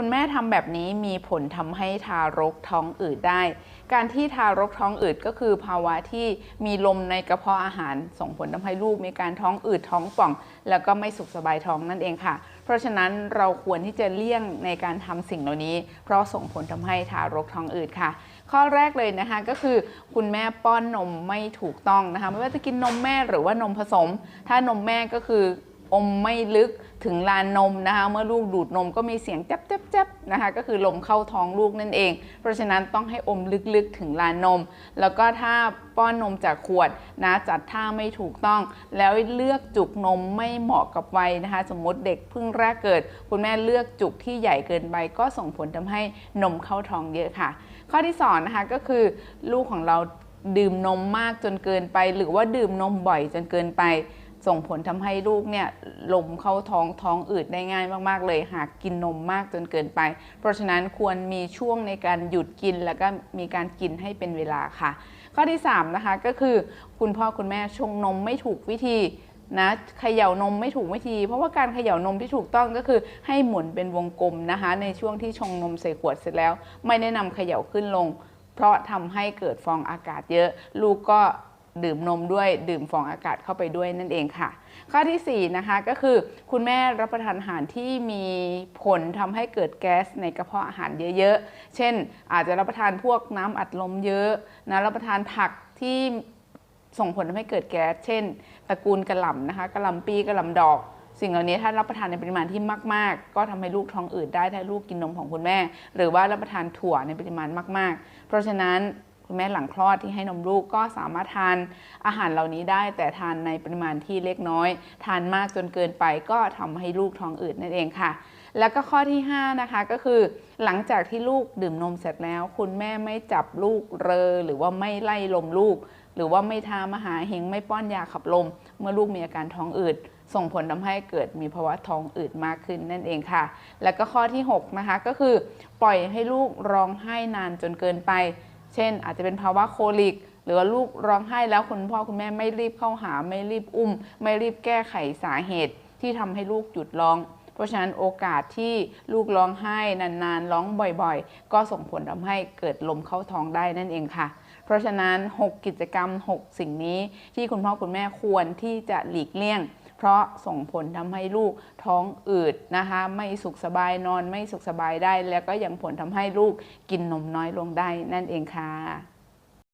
คุณแม่ทำแบบนี้มีผลทำให้ทารกท้องอืดได้ การที่ทารกท้องอืดก็คือภาวะที่มีลมในกระเพาะอาหาร ส่งผลทำให้ลูกมีการท้องอืดท้องป่อง แล้วก็ไม่สุขสบายท้องนั่นเองค่ะ เพราะฉะนั้นเราควรที่จะเลี่ยงในการทำสิ่งเหล่านี้ เพราะส่งผลทำให้ทารกท้องอืดค่ะ ข้อแรกเลยนะคะก็คือ คุณแม่ป้อนนมไม่ถูกต้องนะคะ ไม่ว่าจะกินนมแม่หรือว่านมผสม ถ้านมแม่ก็คืออมไม่ลึก ถึงลานนมนะคะ เมื่อลูกดูดนมก็มีเสียงจับจับจับนะคะ ก็คือลมเข้าท้องลูกนั่นเอง เพราะฉะนั้นต้องให้อมลึกๆถึงลานนม แล้วก็ถ้าป้อนนมจากขวดนะจัดท่าไม่ถูกต้อง แล้วเลือกจุกนมไม่เหมาะกับวัยนะคะ สมมติเด็กเพิ่งแรกเกิด คุณแม่เลือกจุกที่ใหญ่เกินไปก็ส่งผลทำให้นมเข้าท้องเยอะค่ะ ข้อที่สองนะคะก็คือลูกของเราดื่มนมมากจนเกินไป หรือว่าดื่มนมบ่อยจนเกินไป ส่งผลทำให้ลูกเนี่ยลมเข้าท้องท้องอืดได้ง่ายมากๆ เลยหากกินนมมากจนเกินไป เพราะฉะนั้นควรมีช่วงในการหยุดกินแล้วก็มีการกินให้เป็นเวลาค่ะ ข้อที่3นะคะก็คือคุณพ่อคุณแม่ชงนมไม่ถูกวิธีนะเขย่านมไม่ถูกวิธี เพราะว่าการเขย่านมที่ถูกต้องก็คือให้หมุนเป็นวงกลมนะคะ ในช่วงที่ชงนมใส่ขวดเสร็จแล้ว ไม่แนะนำเขย่าขึ้นลง เพราะทำให้เกิดฟองอากาศเยอะ ลูกก็ ดื่มนมด้วยดื่มฟองอากาศเข้าไปด้วยนั่นเองค่ะ ข้อที่4นะคะก็คือคุณแม่รับประทานอาหารที่มีผลทำให้เกิดแก๊สในกระเพาะอาหารเยอะๆ เช่น อาจจะรับประทานพวกน้ำอัดลมเยอะนะรับประทานผักที่ส่งผลทำให้เกิดแก๊ส เช่น ตระกูลกระหล่ำนะคะกระหล่ำปีกระหล่ำดอกสิ่งเหล่านี้ถ้ารับประทานในปริมาณที่มาก ๆ ก็ทำให้ลูกท้องอืดได้ถ้าลูกกินนมของคุณแม่ หรือว่ารับประทานถั่วในปริมาณมาก ๆ เพราะฉะนั้น คุณแม่หลังคลอดที่ให้นมลูกก็สามารถทานอาหารเหล่านี้ได้ แต่ทานในปริมาณที่เล็กน้อย ทานมากจนเกินไปก็ทำให้ลูกท้องอืดนั่นเองค่ะ แล้วก็ข้อที่ 5 นะคะก็คือ หลังจากที่ลูกดื่มนมเสร็จแล้ว คุณแม่ไม่จับลูกเรอ หรือว่าไม่ไล่ลมลูก หรือว่าไม่ทามหาเฮงไม่ป้อนยาขับลม เมื่อลูกมีอาการท้องอืดส่งผลทำให้เกิดมีภาวะท้องอืดมากขึ้นนั่นเองค่ะ แล้วก็ข้อที่ 6 นะคะก็คือ ปล่อยให้ลูกร้องไห้นานจนเกินไป เช่น อาจจะเป็นภาวะโคลิก หรือว่าลูกร้องไห้แล้วคุณพ่อคุณแม่ไม่รีบเข้าหา ไม่รีบอุ้ม ไม่รีบแก้ไขสาเหตุที่ทำให้ลูกหยุดร้อง เพราะฉะนั้นโอกาสที่ลูกร้องไห้นานๆ ร้องบ่อยๆ ก็ส่งผลทำให้เกิดลมเข้าท้องได้นั่นเองค่ะ เพราะฉะนั้น 6 กิจกรรม 6 สิ่งนี้ที่คุณพ่อคุณแม่ควรที่จะหลีกเลี่ยง เพราะส่งผลทำให้ลูกท้องอืดนะคะไม่สุขสบายนอนไม่สุขสบายได้ แล้วก็ยังผลทำให้ลูกกินนมน้อยลงได้นั่นเองค่ะ